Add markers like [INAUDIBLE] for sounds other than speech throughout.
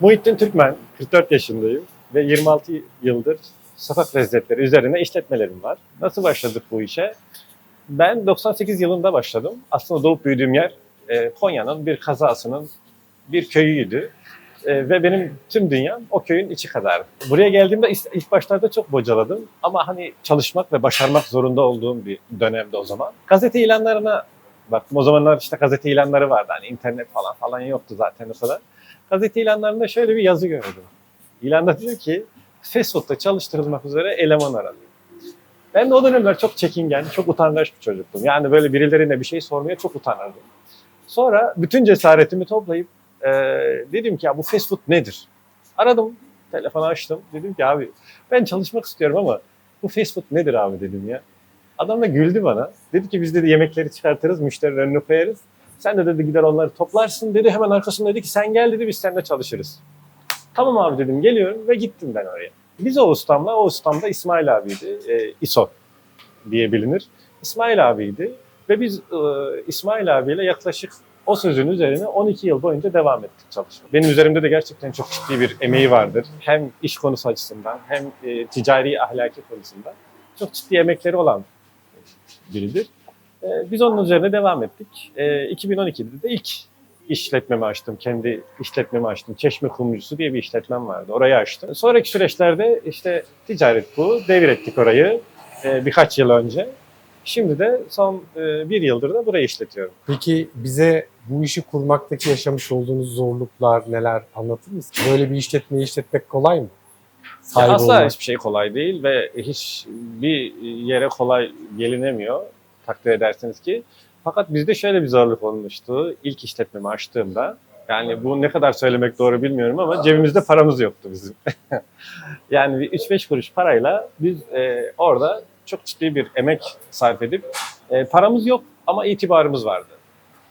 Muhittin Türkmen, 44 yaşındayım ve 26 yıldır sokak lezzetleri üzerine işletmelerim var. Nasıl başladık bu işe? Ben 98 yılında başladım. Aslında doğup büyüdüğüm yer e, Konya'nın bir kazasının bir köyüydü. E, ve benim tüm dünyam o köyün içi kadar. Buraya geldiğimde ilk başlarda çok bocaladım ama hani çalışmak ve başarmak zorunda olduğum bir dönemde o zaman. Gazete ilanlarına baktım. O zamanlar işte gazete ilanları vardı. Hani internet falan falan yoktu zaten o kadar. Gazete ilanlarında şöyle bir yazı gördüm. İlanda diyor ki fast food'da çalıştırılmak üzere eleman aranıyor. Ben de o dönemler çok çekingen, çok utangaç bir çocuktum. Yani böyle birilerine bir şey sormaya çok utanırdım. Sonra bütün cesaretimi toplayıp e, dedim ki ya bu fast food nedir? Aradım, telefonu açtım. Dedim ki abi ben çalışmak istiyorum ama bu fast food nedir abi dedim ya. Adam da güldü bana. Dedi ki biz dedi yemekleri çıkartırız, müşterinin önüne koyarız. Sen de dedi gider onları toplarsın dedi. Hemen arkasında dedi ki sen gel dedi biz seninle çalışırız. Tamam abi dedim geliyorum ve gittim ben oraya. Biz o ustamla, o ustam da İsmail abiydi. E, İso diye bilinir. İsmail abiydi ve biz e, İsmail abiyle yaklaşık o sözün üzerine 12 yıl boyunca devam ettik çalışmaya. Benim üzerimde de gerçekten çok ciddi bir emeği vardır. Hem iş konusu açısından hem e, ticari ahlaki konusundan çok ciddi emekleri olan biridir. E, biz onun üzerine devam ettik. E, 2012'de de ilk işletmemi açtım. Kendi işletmemi açtım. Çeşme Kumrucusu diye bir işletmem vardı. Orayı açtım. Sonraki süreçlerde işte ticaret bu. Devrettik orayı e, birkaç yıl önce. Şimdi de son e, bir yıldır da burayı işletiyorum. Peki bize bu işi kurmaktaki yaşamış olduğunuz zorluklar neler anlatır mısın? Böyle bir işletmeyi işletmek kolay mı? Ya Sahibi asla olmak. hiçbir şey kolay değil ve hiç bir yere kolay gelinemiyor takdir edersiniz ki. Fakat bizde şöyle bir zorluk olmuştu ilk işletmemi açtığımda. Yani bu ne kadar söylemek doğru bilmiyorum ama cebimizde paramız yoktu bizim. [LAUGHS] yani bir 3-5 kuruş parayla biz e, orada çok ciddi bir emek sarf edip e, paramız yok ama itibarımız vardı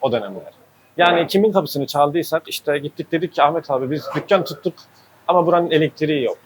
o dönemler. Yani kimin kapısını çaldıysak işte gittik dedik ki Ahmet abi biz dükkan tuttuk ama buranın elektriği yok.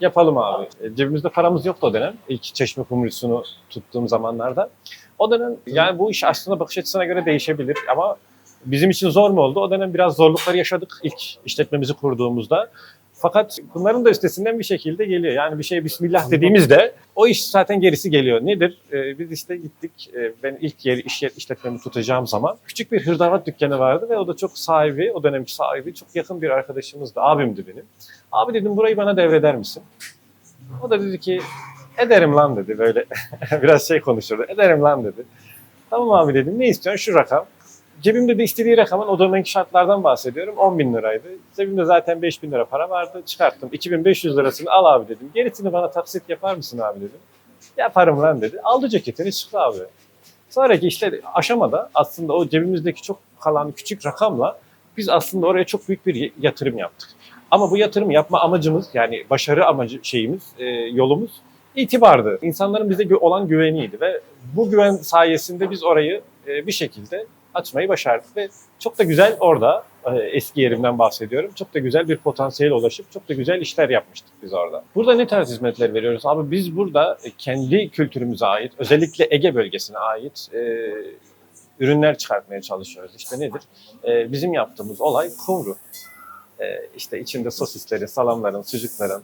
Yapalım abi. E, Cebimizde paramız yoktu o dönem. İlk çeşme kumrusunu tuttuğum zamanlarda. O dönem yani bu iş aslında bakış açısına göre değişebilir ama bizim için zor mu oldu? O dönem biraz zorluklar yaşadık ilk işletmemizi kurduğumuzda. Fakat bunların da üstesinden bir şekilde geliyor. Yani bir şey bismillah dediğimizde o iş zaten gerisi geliyor. Nedir? Ee, biz işte gittik. Ee, ben ilk yeri iş işletmemi tutacağım zaman küçük bir hırdavat dükkanı vardı ve o da çok sahibi, o dönemki sahibi çok yakın bir arkadaşımızdı. Abimdi benim. Abi dedim burayı bana devreder misin? O da dedi ki ederim lan dedi böyle [LAUGHS] biraz şey konuşurdu. Ederim lan dedi. Tamam abi dedim ne istiyorsun şu rakam. Cebimde de istediği rakamın o dönemki şartlardan bahsediyorum 10 bin liraydı. Cebimde zaten 5 bin lira para vardı çıkarttım. 2500 lirasını al abi dedim. Gerisini bana taksit yapar mısın abi dedim. Yaparım lan dedi. Aldı ceketini çıktı abi. Sonraki işte aşamada aslında o cebimizdeki çok kalan küçük rakamla biz aslında oraya çok büyük bir yatırım yaptık. Ama bu yatırım yapma amacımız yani başarı amacı şeyimiz, e, yolumuz itibardı. İnsanların bize olan güveniydi ve bu güven sayesinde biz orayı e, bir şekilde açmayı başardık ve çok da güzel orada e, eski yerimden bahsediyorum. Çok da güzel bir potansiyele ulaşıp çok da güzel işler yapmıştık biz orada. Burada ne tarz hizmetler veriyoruz? Abi biz burada e, kendi kültürümüze ait, özellikle Ege bölgesine ait e, ürünler çıkartmaya çalışıyoruz. İşte nedir? E, bizim yaptığımız olay kumru. E, işte içinde sosislerin, salamların, sucukların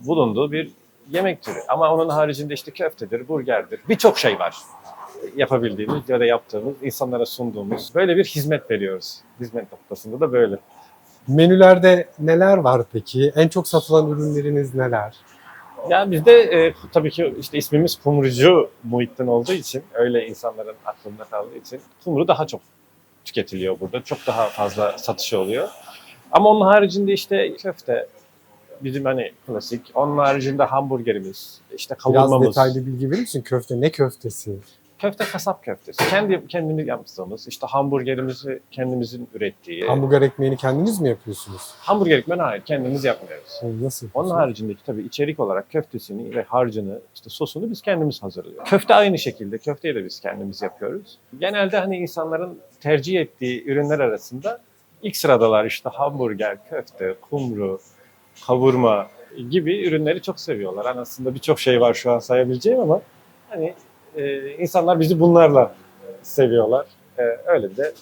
bulunduğu bir yemek türü. Ama onun haricinde işte köftedir, burgerdir. Birçok şey var yapabildiğimiz ya da yaptığımız, insanlara sunduğumuz böyle bir hizmet veriyoruz. Hizmet noktasında da böyle. Menülerde neler var peki? En çok satılan ürünleriniz neler? Yani bizde e, tabii ki işte ismimiz kumrucu Muhittin olduğu için, öyle insanların aklında kaldığı için kumru daha çok tüketiliyor burada. Çok daha fazla satışı oluyor. Ama onun haricinde işte köfte bizim hani klasik. Onun haricinde hamburgerimiz, işte Biraz kavurmamız. detaylı bilgi verir misin? Köfte ne köftesi? Köfte kasap köftesi. Kendi kendimiz yaptığımız, işte hamburgerimizi kendimizin ürettiği. Hamburger ekmeğini kendiniz mi yapıyorsunuz? Hamburger ekmeğini hayır kendimiz yapmıyoruz. Onu Nasıl Onun haricindeki tabii içerik olarak köftesini ve harcını, işte sosunu biz kendimiz hazırlıyoruz. Köfte aynı şekilde, köfteyi de biz kendimiz yapıyoruz. Genelde hani insanların tercih ettiği ürünler arasında ilk sıradalar işte hamburger, köfte, kumru, kavurma gibi ürünleri çok seviyorlar. Hani aslında birçok şey var şu an sayabileceğim ama hani e, insanlar bizi bunlarla seviyorlar. E, öyle bir de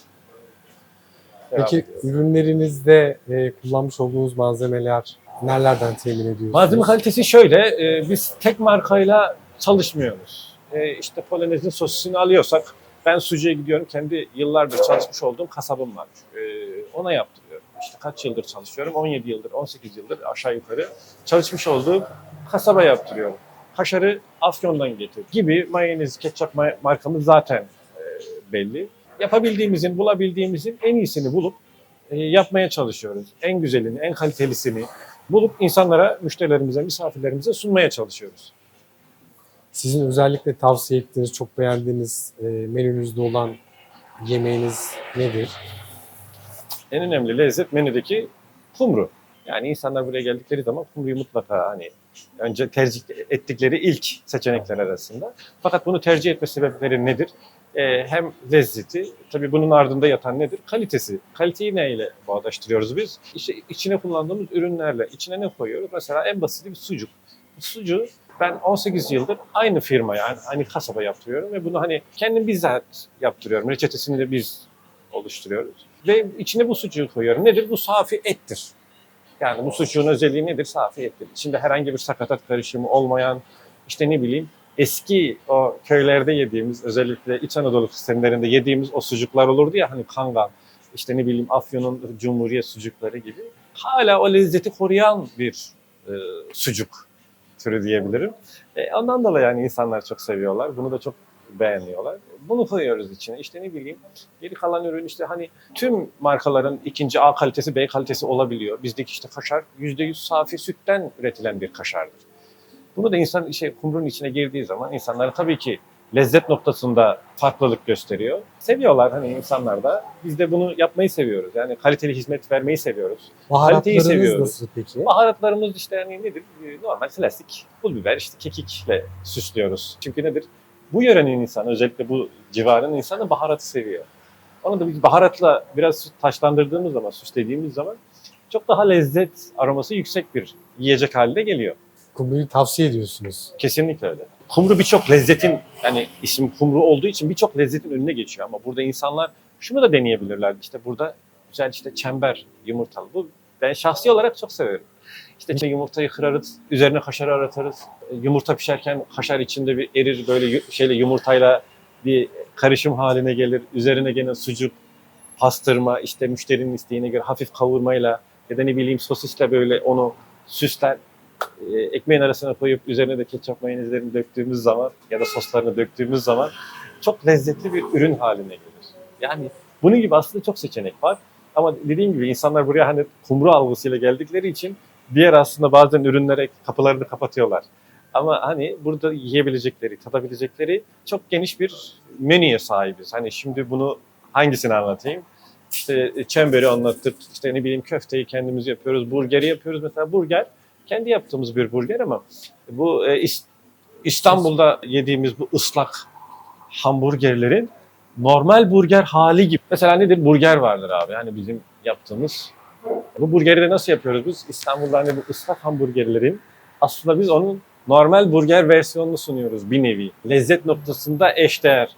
Peki ediyoruz. ürünlerinizde e, kullanmış olduğunuz malzemeler nelerden temin ediyorsunuz? Malzeme kalitesi şöyle, e, biz tek markayla çalışmıyoruz. E, işte Polonez'in sosisini alıyorsak, ben sucuğa gidiyorum, kendi yıllardır çalışmış olduğum kasabım var. E, ona yaptırıyorum. İşte kaç yıldır çalışıyorum? 17 yıldır, 18 yıldır aşağı yukarı çalışmış olduğum kasaba yaptırıyorum. Kaşarı Afyon'dan getir gibi mayonez, ketçap ma- markamız zaten e, belli. Yapabildiğimizin, bulabildiğimizin en iyisini bulup e, yapmaya çalışıyoruz. En güzelini, en kalitelisini, bulup insanlara, müşterilerimize, misafirlerimize sunmaya çalışıyoruz. Sizin özellikle tavsiye ettiğiniz, çok beğendiğiniz e, menünüzde olan yemeğiniz nedir? En önemli lezzet menüdeki kumru. Yani insanlar buraya geldikleri zaman kumruyu mutlaka hani önce tercih ettikleri ilk seçenekler arasında. Fakat bunu tercih etme sebepleri nedir? Ee, hem lezzeti, tabii bunun ardında yatan nedir? Kalitesi. Kaliteyi neyle bağdaştırıyoruz biz? İşte içine kullandığımız ürünlerle. İçine ne koyuyoruz? Mesela en basiti bir sucuk. Sucuğu ben 18 yıldır aynı firmaya, yani aynı kasaba yaptırıyorum ve bunu hani kendim bizzat yaptırıyorum. Reçetesini de biz oluşturuyoruz. Ve içine bu sucuğu koyuyorum. Nedir? Bu safi ettir. Yani bu sucuğun özelliği nedir? Safi ettir. İçinde herhangi bir sakatat karışımı olmayan, işte ne bileyim eski o köylerde yediğimiz, özellikle İç Anadolu sistemlerinde yediğimiz o sucuklar olurdu ya hani kangal, işte ne bileyim Afyon'un Cumhuriyet sucukları gibi. Hala o lezzeti koruyan bir e, sucuk türü diyebilirim. E, ondan dolayı yani insanlar çok seviyorlar. Bunu da çok beğeniyorlar. Bunu koyuyoruz içine. İşte ne bileyim geri kalan ürün işte hani tüm markaların ikinci A kalitesi B kalitesi olabiliyor. Bizdeki işte kaşar %100 safi sütten üretilen bir kaşardır. Bunu da insan şey kumrun içine girdiği zaman insanlara tabii ki lezzet noktasında farklılık gösteriyor. Seviyorlar hani insanlar da. Biz de bunu yapmayı seviyoruz. Yani kaliteli hizmet vermeyi seviyoruz. Baharatlarınız seviyoruz. nasıl peki? Baharatlarımız işte yani nedir? Ee, Normal klasik pul biber işte kekikle süslüyoruz. Çünkü nedir? Bu yörenin insanı özellikle bu civarın insanı baharatı seviyor. Onu da biz baharatla biraz taşlandırdığımız zaman, süslediğimiz zaman çok daha lezzet aroması yüksek bir yiyecek haline geliyor. Kumruyu tavsiye ediyorsunuz. Kesinlikle öyle. Kumru birçok lezzetin, yani isim kumru olduğu için birçok lezzetin önüne geçiyor ama burada insanlar şunu da deneyebilirler. İşte burada güzel işte çember yumurtalı. Bu ben şahsi olarak çok severim. İşte yumurtayı kırarız, üzerine kaşarı aratarız. E, Yumurta pişerken kaşar içinde bir erir böyle şeyle yumurtayla bir karışım haline gelir. Üzerine gene sucuk, pastırma, işte müşterinin isteğine göre hafif kavurmayla ya da ne bileyim sosisle böyle onu süsler. E, ekmeğin arasına koyup üzerine de ketçap mayonezlerini döktüğümüz zaman ya da soslarını döktüğümüz zaman çok lezzetli bir ürün haline gelir. Yani bunun gibi aslında çok seçenek var. Ama dediğim gibi insanlar buraya hani kumru algısıyla geldikleri için diğer aslında bazen ürünlere kapılarını kapatıyorlar. Ama hani burada yiyebilecekleri, tadabilecekleri çok geniş bir menüye sahibiz. Hani şimdi bunu hangisini anlatayım? İşte çemberi anlattık, işte ne bileyim köfteyi kendimiz yapıyoruz, burgeri yapıyoruz. Mesela burger kendi yaptığımız bir burger ama bu e, İs- İstanbul'da yediğimiz bu ıslak hamburgerlerin normal burger hali gibi. Mesela nedir? Burger vardır abi. Yani bizim yaptığımız. Bu burgeri de nasıl yapıyoruz biz? İstanbul'da hani bu ıslak hamburgerlerin aslında biz onun normal burger versiyonunu sunuyoruz bir nevi. Lezzet noktasında eşdeğer.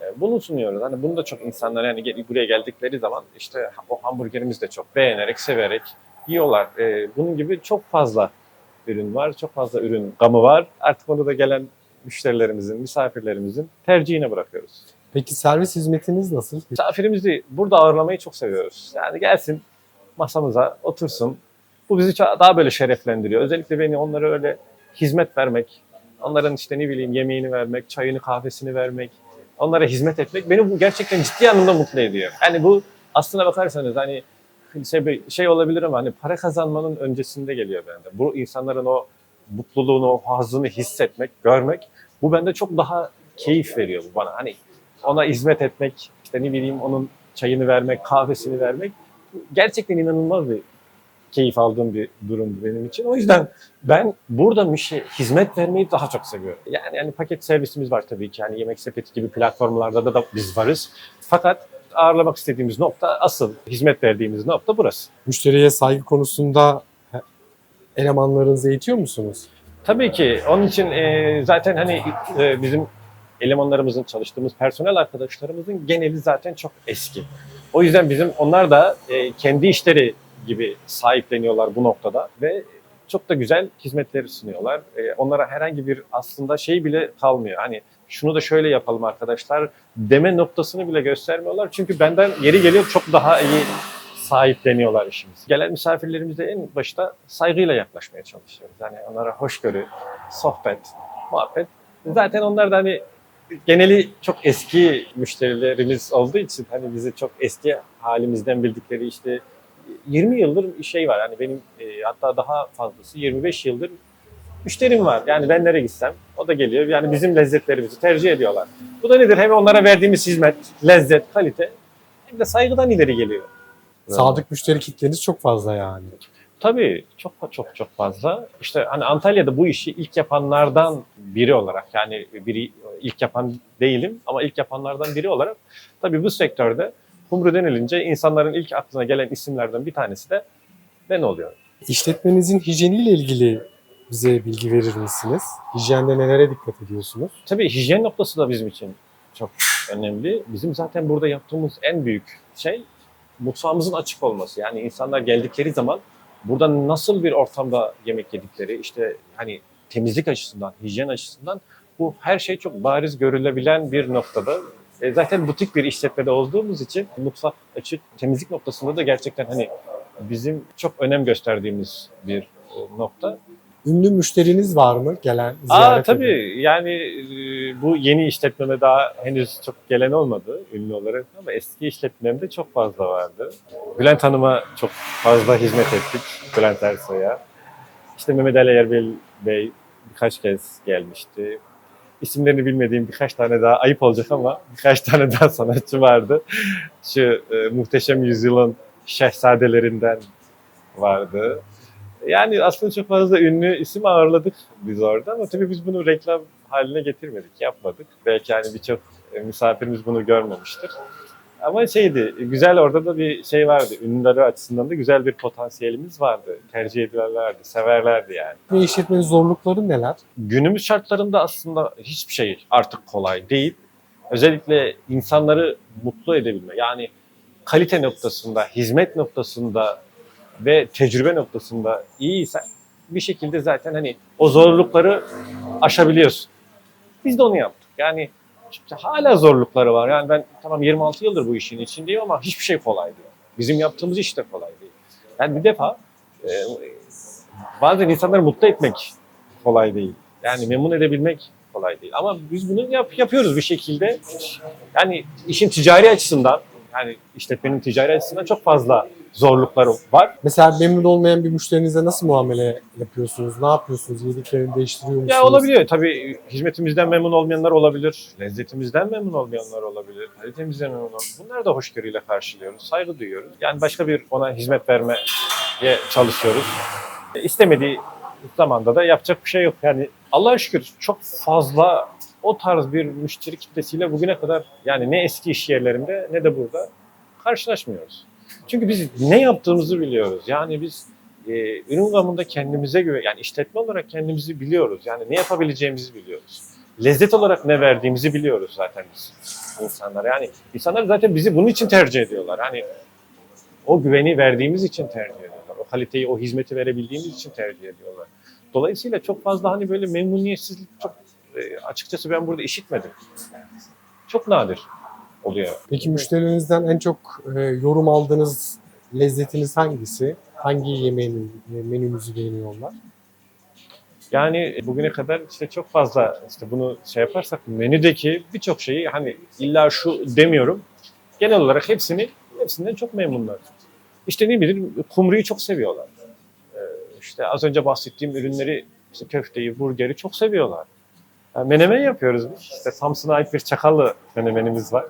E, Bunu sunuyoruz. Hani bunu da çok insanlar yani buraya geldikleri zaman işte o hamburgerimizi de çok beğenerek, severek yiyorlar. E, Bunun gibi çok fazla ürün var. Çok fazla ürün gamı var. Artık onu da gelen müşterilerimizin, misafirlerimizin tercihine bırakıyoruz. Peki servis hizmetiniz nasıl? Misafirimizi burada ağırlamayı çok seviyoruz. Yani gelsin masamıza otursun. Bu bizi daha böyle şereflendiriyor. Özellikle beni onlara öyle hizmet vermek, onların işte ne bileyim yemeğini vermek, çayını kahvesini vermek, onlara hizmet etmek beni bu gerçekten ciddi anlamda mutlu ediyor. Yani bu aslına bakarsanız hani şey, şey olabilir ama hani para kazanmanın öncesinde geliyor bende. Bu insanların o mutluluğunu, o hazzını hissetmek, görmek bu bende çok daha keyif veriyor bu bana. Hani ona hizmet etmek, işte ne bileyim onun çayını vermek, kahvesini vermek gerçekten inanılmaz bir keyif aldığım bir durum benim için. O yüzden ben burada müşe hizmet vermeyi daha çok seviyorum. Yani yani paket servisimiz var tabii ki. Yani yemek sepeti gibi platformlarda da, da biz varız. Fakat ağırlamak istediğimiz nokta asıl hizmet verdiğimiz nokta burası. Müşteriye saygı konusunda elemanlarınızı eğitiyor musunuz? Tabii ki. Onun için e, zaten hani e, bizim elemanlarımızın, çalıştığımız personel arkadaşlarımızın geneli zaten çok eski. O yüzden bizim onlar da e, kendi işleri gibi sahipleniyorlar bu noktada ve çok da güzel hizmetleri sunuyorlar. E, onlara herhangi bir aslında şey bile kalmıyor. Hani şunu da şöyle yapalım arkadaşlar deme noktasını bile göstermiyorlar. Çünkü benden yeri geliyor çok daha iyi sahipleniyorlar işimizi. Gelen misafirlerimize en başta saygıyla yaklaşmaya çalışıyoruz. Yani onlara hoşgörü, sohbet, muhabbet. Zaten onlar da hani geneli çok eski müşterilerimiz olduğu için hani bizi çok eski halimizden bildikleri işte 20 yıldır şey var. Yani benim e, hatta daha fazlası 25 yıldır müşterim var. Yani ben nereye gitsem o da geliyor. Yani bizim lezzetlerimizi tercih ediyorlar. Bu da nedir? Hem onlara verdiğimiz hizmet, lezzet, kalite hem de saygıdan ileri geliyor. Sadık müşteri kitleniz çok fazla yani. Tabii çok çok çok fazla. İşte hani Antalya'da bu işi ilk yapanlardan biri olarak yani biri ilk yapan değilim ama ilk yapanlardan biri olarak tabii bu sektörde kumru denilince insanların ilk aklına gelen isimlerden bir tanesi de ben oluyorum. İşletmenizin hijyeniyle ilgili bize bilgi verir misiniz? Hijyende nelere dikkat ediyorsunuz? Tabii hijyen noktası da bizim için çok önemli. Bizim zaten burada yaptığımız en büyük şey mutfağımızın açık olması. Yani insanlar geldikleri zaman burada nasıl bir ortamda yemek yedikleri, işte hani temizlik açısından, hijyen açısından bu her şey çok bariz görülebilen bir noktada. E, zaten butik bir işletmede olduğumuz için mutfak açık, temizlik noktasında da gerçekten hani bizim çok önem gösterdiğimiz bir e, nokta. Ünlü müşteriniz var mı gelen ziyaret Aa tabii yani e, bu yeni işletmeme daha henüz çok gelen olmadı ünlü olarak ama eski işletmemde çok fazla vardı. Bülent Hanım'a çok fazla hizmet ettik, Bülent Ersoy'a. İşte Mehmet Ali Erbel Bey birkaç kez gelmişti. İsimlerini bilmediğim birkaç tane daha ayıp olacak ama birkaç tane daha sanatçı vardı. Şu e, Muhteşem Yüzyıl'ın şehzadelerinden vardı. Yani aslında çok fazla ünlü isim ağırladık biz orada ama tabii biz bunu reklam haline getirmedik, yapmadık. Belki hani birçok e, misafirimiz bunu görmemiştir. Ama şeydi, güzel orada da bir şey vardı. Ünlüleri açısından da güzel bir potansiyelimiz vardı. Tercih edilerlerdi, severlerdi yani. Ve işletmenin zorlukları neler? Günümüz şartlarında aslında hiçbir şey artık kolay değil. Özellikle insanları mutlu edebilme. Yani kalite noktasında, hizmet noktasında ve tecrübe noktasında iyiysen bir şekilde zaten hani o zorlukları aşabiliyorsun. Biz de onu yaptık. Yani hala zorlukları var. Yani ben tamam 26 yıldır bu işin içindeyim ama hiçbir şey kolay değil. Bizim yaptığımız iş de kolay değil. Yani bir defa e, bazen insanları mutlu etmek kolay değil. Yani memnun edebilmek kolay değil. Ama biz bunu yap, yapıyoruz bir şekilde. Yani işin ticari açısından, yani işletmenin ticari açısından çok fazla zorlukları var. Mesela memnun olmayan bir müşterinize nasıl muamele yapıyorsunuz? Ne yapıyorsunuz? Yediklerini değiştiriyor musunuz? Ya olabiliyor. Tabii hizmetimizden memnun olmayanlar olabilir. Lezzetimizden memnun olmayanlar olabilir. Kalitemizden memnun olmayanlar. Bunları da hoşgörüyle karşılıyoruz. Saygı duyuyoruz. Yani başka bir ona hizmet vermeye çalışıyoruz. İstemediği zamanda da yapacak bir şey yok. Yani Allah'a şükür çok fazla o tarz bir müşteri kitlesiyle bugüne kadar yani ne eski iş yerlerinde ne de burada karşılaşmıyoruz. Çünkü biz ne yaptığımızı biliyoruz. Yani biz e, ürün gamında kendimize göre yani işletme olarak kendimizi biliyoruz. Yani ne yapabileceğimizi biliyoruz. Lezzet olarak ne verdiğimizi biliyoruz zaten biz insanlar. Yani insanlar zaten bizi bunun için tercih ediyorlar. Hani o güveni verdiğimiz için tercih ediyorlar. O kaliteyi, o hizmeti verebildiğimiz için tercih ediyorlar. Dolayısıyla çok fazla hani böyle memnuniyetsizlik çok e, açıkçası ben burada işitmedim. Çok nadir oluyor. Peki müşterilerinizden en çok e, yorum aldığınız lezzetiniz hangisi? Hangi yemeğiniz, e, menünüzü beğeniyorlar? Yani bugüne kadar işte çok fazla işte bunu şey yaparsak menüdeki birçok şeyi hani illa şu demiyorum. Genel olarak hepsini hepsinden çok memnunlar. İşte ne bileyim kumruyu çok seviyorlar. Ee, işte az önce bahsettiğim ürünleri işte köfteyi, burgeri çok seviyorlar. Yani menemen yapıyoruz biz. İşte Samsun'a ait bir çakallı menemenimiz var.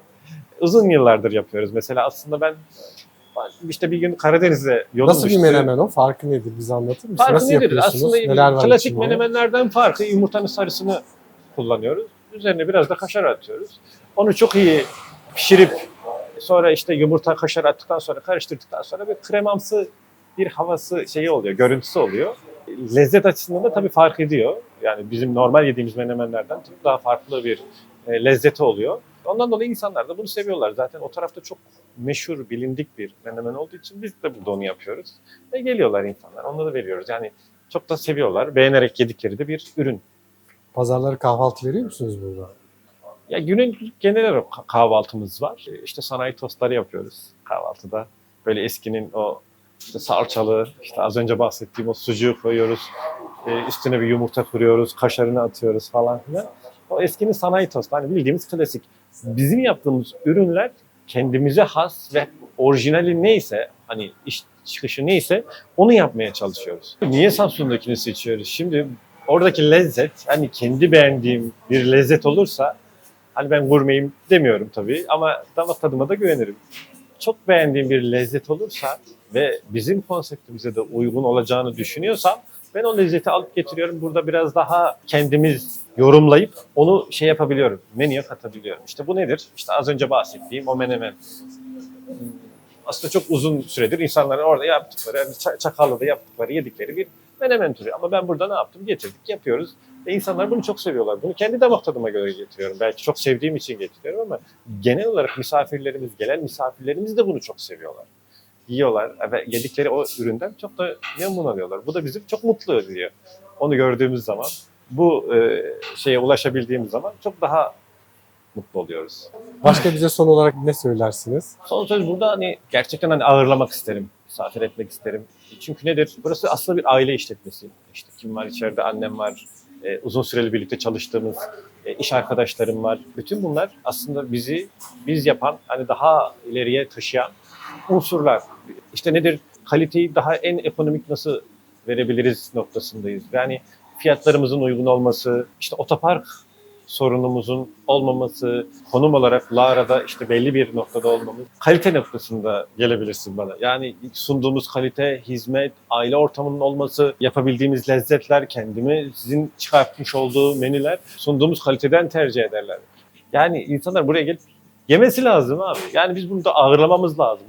Uzun yıllardır yapıyoruz. Mesela aslında ben işte bir gün Karadeniz'e yolum Nasıl bir menemen o? Farkı nedir? Bize anlatır mısınız? Farkı Nasıl nedir? yapıyorsunuz? Aslında Neler klasik menemenlerden farkı yumurtanın sarısını kullanıyoruz. Üzerine biraz da kaşar atıyoruz. Onu çok iyi pişirip sonra işte yumurta kaşar attıktan sonra karıştırdıktan sonra bir kremamsı bir havası şeyi oluyor, görüntüsü oluyor. Lezzet açısından da tabii fark ediyor. Yani bizim normal yediğimiz menemenlerden çok daha farklı bir e, lezzeti oluyor. Ondan dolayı insanlar da bunu seviyorlar. Zaten o tarafta çok meşhur, bilindik bir menemen olduğu için biz de burada onu yapıyoruz. Ve geliyorlar insanlar. Onları da veriyoruz. Yani çok da seviyorlar. Beğenerek yedikleri de bir ürün. Pazarları kahvaltı veriyor musunuz burada? Ya günün genel olarak kahvaltımız var. E, İşte sanayi tostları yapıyoruz kahvaltıda. Böyle eskinin o işte salçalı, işte az önce bahsettiğim o sucuğu koyuyoruz. E, üstüne bir yumurta kırıyoruz, kaşarını atıyoruz falan filan. O eskinin sanayi tostu. Hani bildiğimiz klasik. Bizim yaptığımız ürünler kendimize has ve orijinali neyse, hani iş çıkışı neyse onu yapmaya çalışıyoruz. Niye Samsun'dakini seçiyoruz? Şimdi oradaki lezzet, hani kendi beğendiğim bir lezzet olursa Hani ben gurmeyim demiyorum tabii ama damak tadıma da güvenirim. Çok beğendiğim bir lezzet olursa ve bizim konseptimize de uygun olacağını düşünüyorsam ben o lezzeti alıp getiriyorum. Burada biraz daha kendimiz yorumlayıp onu şey yapabiliyorum, menüye katabiliyorum. İşte bu nedir? İşte az önce bahsettiğim o menemen. Aslında çok uzun süredir insanların orada yaptıkları, yani Ça- Çakallı'da yaptıkları, yedikleri bir menemen türü. Ama ben burada ne yaptım? Getirdik, yapıyoruz. Ve insanlar bunu çok seviyorlar. Bunu kendi damak tadıma göre getiriyorum. Belki çok sevdiğim için getiriyorum ama genel olarak misafirlerimiz, gelen misafirlerimiz de bunu çok seviyorlar. Yiyorlar ve yedikleri o üründen çok da memnun oluyorlar. Bu da bizi çok mutlu ediyor. Onu gördüğümüz zaman, bu e, şeye ulaşabildiğimiz zaman çok daha mutlu oluyoruz. Başka bize son olarak ne söylersiniz? Son söz burada hani gerçekten hani ağırlamak isterim. Misafir etmek isterim. Çünkü nedir? Burası aslında bir aile işletmesi. İşte kim var içeride? Annem var. e, uzun süreli birlikte çalıştığımız e, iş arkadaşlarım var. Bütün bunlar aslında bizi biz yapan, hani daha ileriye taşıyan unsurlar. İşte nedir? Kaliteyi daha en ekonomik nasıl verebiliriz noktasındayız. Yani fiyatlarımızın uygun olması, işte otopark sorunumuzun olmaması, konum olarak Lara'da işte belli bir noktada olmamız, kalite noktasında gelebilirsin bana. Yani sunduğumuz kalite, hizmet, aile ortamının olması, yapabildiğimiz lezzetler, kendimi sizin çıkartmış olduğu menüler sunduğumuz kaliteden tercih ederler. Yani insanlar buraya gelip yemesi lazım abi. Yani biz bunu da ağırlamamız lazım.